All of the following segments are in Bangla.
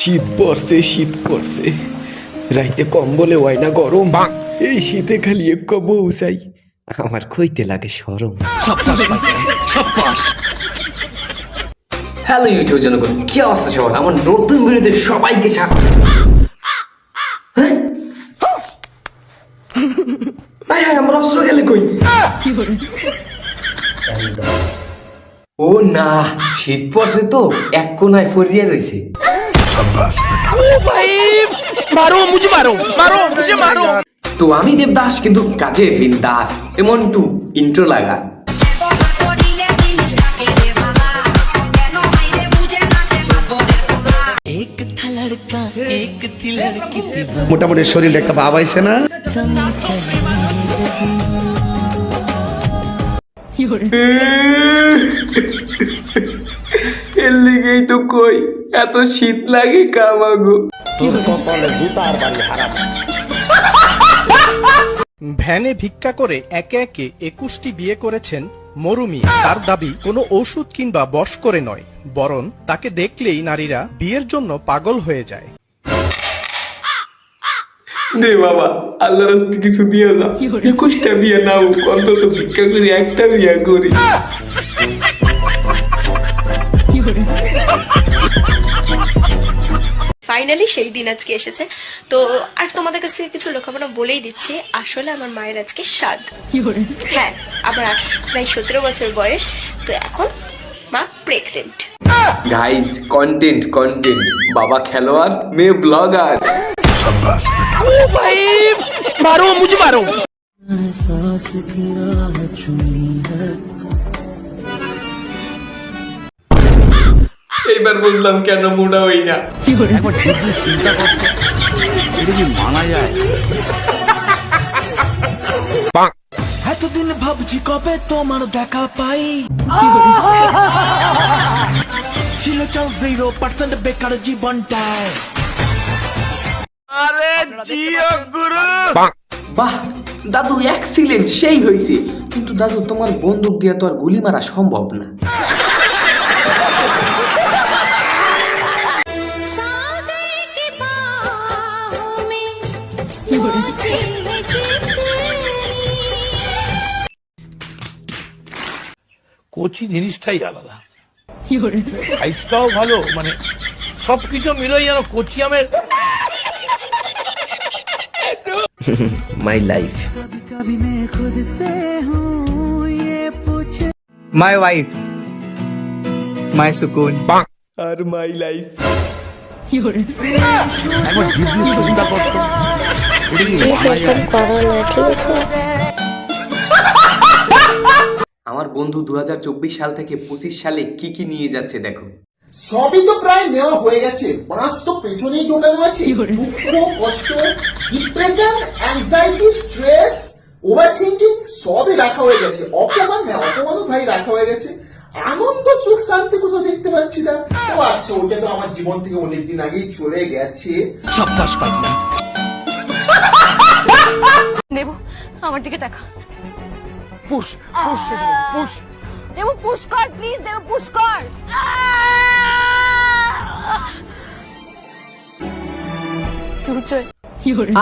শীত পড়ছে শীত পড়ছে। রাইতে কম্বলে হয় না গরম। বা এই শীতে খালি এক বউ চাই আমার কইতে লাগে সরম হ্যালো ইউটিউব জনগণ কি অবস্থা সবার? আমার নতুন ভিডিওতে সবাইকে স্বাগত। হায় আমার অস্ত্র গেলে কই? ও না শীত পড়ছে তো এক কোনায় ফরিয়া রয়েছে তো আমি দেবদাস কিন্তু কাজে বিন্দাস। এমন টু ইন্ট্রো লাগা। মোটামুটি শরীর একটা বাবা আইছে না? এর লিগেই তো কই? এত শীত লাগে কামাগো। ভ্যানে ভিক্ষা করে একে একে একুশটি বিয়ে করেছেন মরুমি তার দাবি কোনো ঔষধ কিংবা বশ করে নয় বরং তাকে দেখলেই নারীরা বিয়ের জন্য পাগল হয়ে যায়। দে বাবা আল্লাহর কিছু দিয়ে দাও। একুশটা বিয়ে নাও অন্তত ভিক্ষা করি একটা বিয়ে করি। ফাইনালি সেই দিন আজকে এসেছে। তো আর তোমাদের কাছ থেকে কিছু লেখাপড়া বলেই দিচ্ছি আসলে আমার মায়ের আজকে স্বাদ হ্যাঁ আবার প্রায় সতেরো বছর বয়স। তো এখন মা প্রেগনেন্ট গাইস কন্টেন্ট কন্টেন্ট বাবা খেলোয়াড় মেয়ে ব্লগার মারো মুঝে মারো। এইবার বুঝলাম কেন মোটা হই না। এতদিন ভাবছি কবে তোমার দেখা পাই। ছিল চাও জিরো পার্সেন্ট বেকার জীবনটায়। বাহ দাদু অ্যাক্সিলেন্ট সেই হয়েছে কিন্তু দাদু তোমার বন্দুক দিয়ে তো আর গুলি মারা সম্ভব না। কচি জিনিসটাই আলাদা। সাইজটাও ভালো মানে সবকিছু মিলেই যেন কচি আমের my life my wife my সুকুন আর মাই লাইফ একবার ডিজনি করতো এটা কি আমার বন্ধু দুই হাজার চব্বিশ সাল থেকে পঁচিশ সালে কি কি নিয়ে যাচ্ছে দেখো। সবই তো প্রায় নেওয়া হয়ে গেছে। বাঁশ তো পেছনেই ঢোকানো আছে। দুঃখ কষ্ট depression anxiety stress overthinking সবই রাখা হয়ে গেছে। অপমান হ্যাঁ অপমানও ভাই রাখা হয়ে গেছে। আনন্দ সুখ শান্তি কোথাও দেখতে পাচ্ছি না। ও আচ্ছা ওটা তো আমার জীবন থেকে অনেকদিন আগেই চলে গেছে। দেবু আমার দিকে দেখা push push push. Debu push কর প্লিজ দেবু পুশ কর।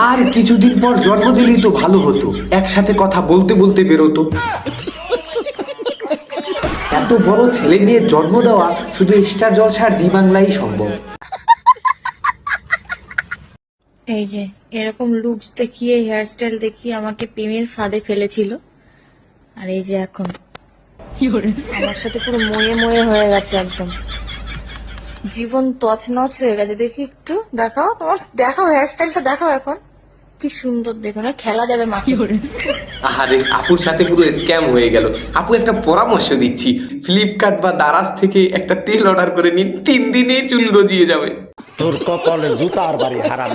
আর কিছুদিন পর জন্ম দিলেই তো ভালো হতো। একসাথে কথা বলতে বলতে বেরোতো। এত বড় ছেলে মেয়ে জন্ম দেওয়া শুধু স্টার জলসার জি বাংলাই সম্ভব। এই যে এরকম লুকস দেখিয়ে হেয়ারস্টাইল দেখিয়ে আমাকে প্রেমের ফাঁদে ফেলেছিল। আর এই যে এখন। আমার সাথে পুরো ময়ে ময়ে হয়ে গেছে একদম। জীবন তছনছ হয়ে গেছে। দেখি একটু দেখাও তোমার। দেখাও হেয়ারস্টাইলটা দেখাও এখন। কি সুন্দর দেখো না খেলা যাবে মাকে আরে আপুর সাথে পুরো স্ক্যাম হয়ে গেল। আপু একটা পরামর্শ দিচ্ছি। ফ্লিপকার্ট বা দারাজ থেকে একটা তেল অর্ডার করে নিন তিন দিনেই চুল গজিয়ে যাবে। তোর কপালে জুতার বাড়ি হারাম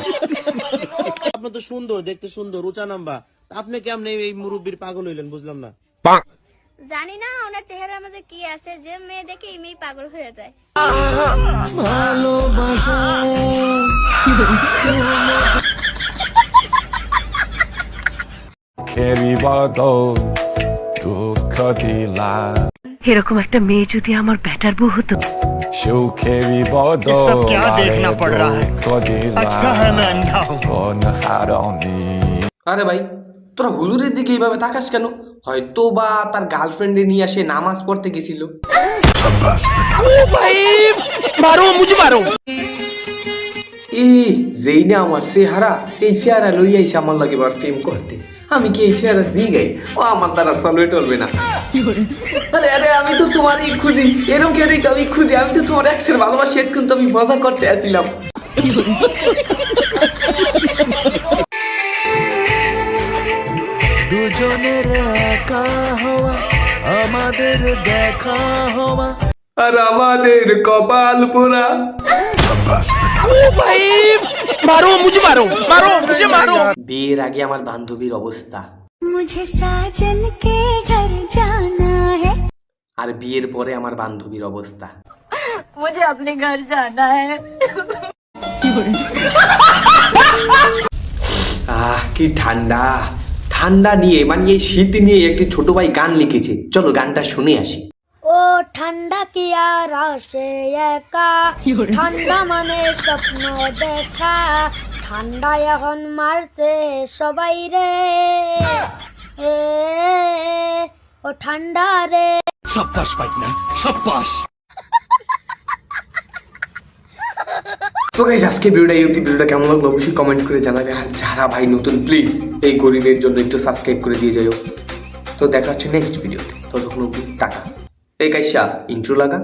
আপনি তো সুন্দর দেখতে সুন্দর উঁচা নাম্বা আপনি কেমন এই মুরব্বীর পাগল হইলেন বুঝলাম না? জানি না ওনার চেহারার মধ্যে কি আছে যে মেয়ে দেখে মেয়ে পাগল হয়ে যায়। এরকম একটা মেয়ে যদি আমার ব্যাটার বউ হতো সুখে বিপদ सब क्या देखना पड़ रहा है? अच्छा है मैं अंधा हूँ কোন হারামি আরে ভাই তোরা হুজুরের দিকে এইভাবে তাকাস কেন হয়তো বা তার গার্লফ্রেন্ডে নিয়ে আসে নামাজ পড়তে গেছিল ই যেই না আমার চেহারা এই চেহারা লই আইছে আমার লাগে বার প্রেম করতে আমি কি এই চেহারা জি গাই? ও, আমার দ্বারা চলবে টলবে না। আরে আরে, আমি তো তোমারই খুঁজি। এরকম কেউই তো আমি খুঁজি। আমি তো তোমার এক্সের ভালোবাসি কিন্তু আমি মজা করতে আসছিলাম দুজনের একা হওয়া, আমাদের দেখা হওয়া আর আমাদের কপাল পোড়া। মারো মুঝে মারো মারো মুঝে মারো। বিয়ের আগে আমার বান্ধবীর অবস্থা। মুঝে সাজন কে ঘর জানা হ্যায় আর বিয়ের পরে আমার বান্ধবীর অবস্থা। মুঝে আপনি ঘর জানা হ্যায় আহ কি ঠান্ডা। ঠান্ডা নিয়ে মানে এই শীত নিয়ে একটি ছোট ভাই গান লিখেছে। চলো গানটা শুনে আসি। ও ঠান্ডা কি আর আসে একা ঠান্ডা মানে স্বপ্ন দেখা। ঠান্ডা এখন মারছে সবাই রে। এ ও ঠান্ডা রে। সাব্বাস পাইটনা সাব্বাস তো গাইস আজকে ভিডিওটা এই ভিডিওটা কেমন লাগল অবশ্যই কমেন্ট করে জানাবে। আর যারা ভাই নতুন প্লিজ এই গরিবের জন্য একটু সাবস্ক্রাইব করে দিয়ে যাও তো দেখা হচ্ছে নেক্সট ভিডিওতে ততক্ষণ টাকা এই কাইসা ইন্ট্রো লাগা।